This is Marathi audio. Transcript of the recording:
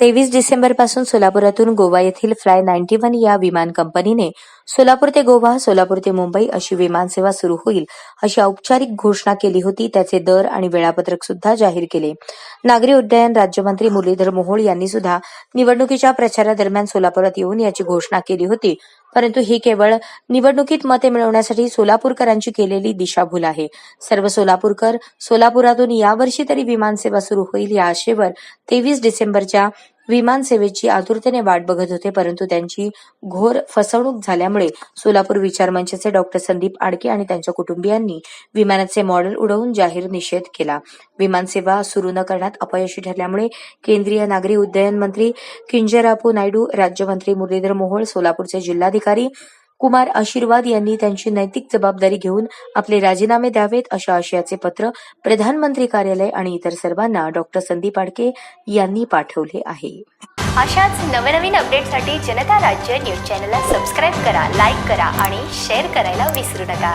तेवीस डिसेंबरपासून सोलापुरातून गोवा येथील फ्लाय नाईन्टी वन या विमान कंपनीने सोलापूर ते गोवा सोलापूर ते मुंबई अशी विमानसेवा सुरू होईल अशी औपचारिक घोषणा केली होती त्याचे दर आणि वेळापत्रक सुद्धा जाहीर केले. नागरी उड्डयन राज्यमंत्री मुरलीधर मोहोळ यांनी सुद्धा निवडणुकीच्या प्रचारादरम्यान सोलापुरात येऊन याची घोषणा केली होती. परंतु ही केवळ निवडणुकीत मते मिळवण्यासाठी सोलापूरकरांची केलेली दिशाभूल आहे. सर्व सोलापूरकर सोलापुरातून यावर्षी तरी विमानसेवा सुरू होईल या आशेवर तेवीस डिसेंबरच्या विमानसेवेची आतुरतेने वाट बघत होते परंतु त्यांची घोर फसवणूक झाल्यामुळे सोलापूर विचार मंचचे डॉक्टर संदीप आडके आणि त्यांच्या कुटुंबियांनी विमानाचे मॉडेल उडवून जाहीर निषेध केला. विमानसेवा सुरू न करण्यात अपयशी ठरल्यामुळे केंद्रीय नागरी उड्डयन मंत्री किंजरापू नायडू राज्यमंत्री मुरलीधर मोहोळ सोलापूरचे जिल्हाधिकारी कुमार आशीर्वाद यांनी त्यांची नैतिक जबाबदारी घेऊन आपले राजीनामे द्यावेत अशा आशयाचे पत्र प्रधानमंत्री कार्यालय आणि इतर सर्वांना डॉक्टर संदीप आडके यांनी पाठवले आहे. अशाच नवनवीन अपडेटसाठी जनता राज्य न्यूज चॅनलला सबस्क्राईब करा लाईक करा आणि शेअर करायला विसरू नका.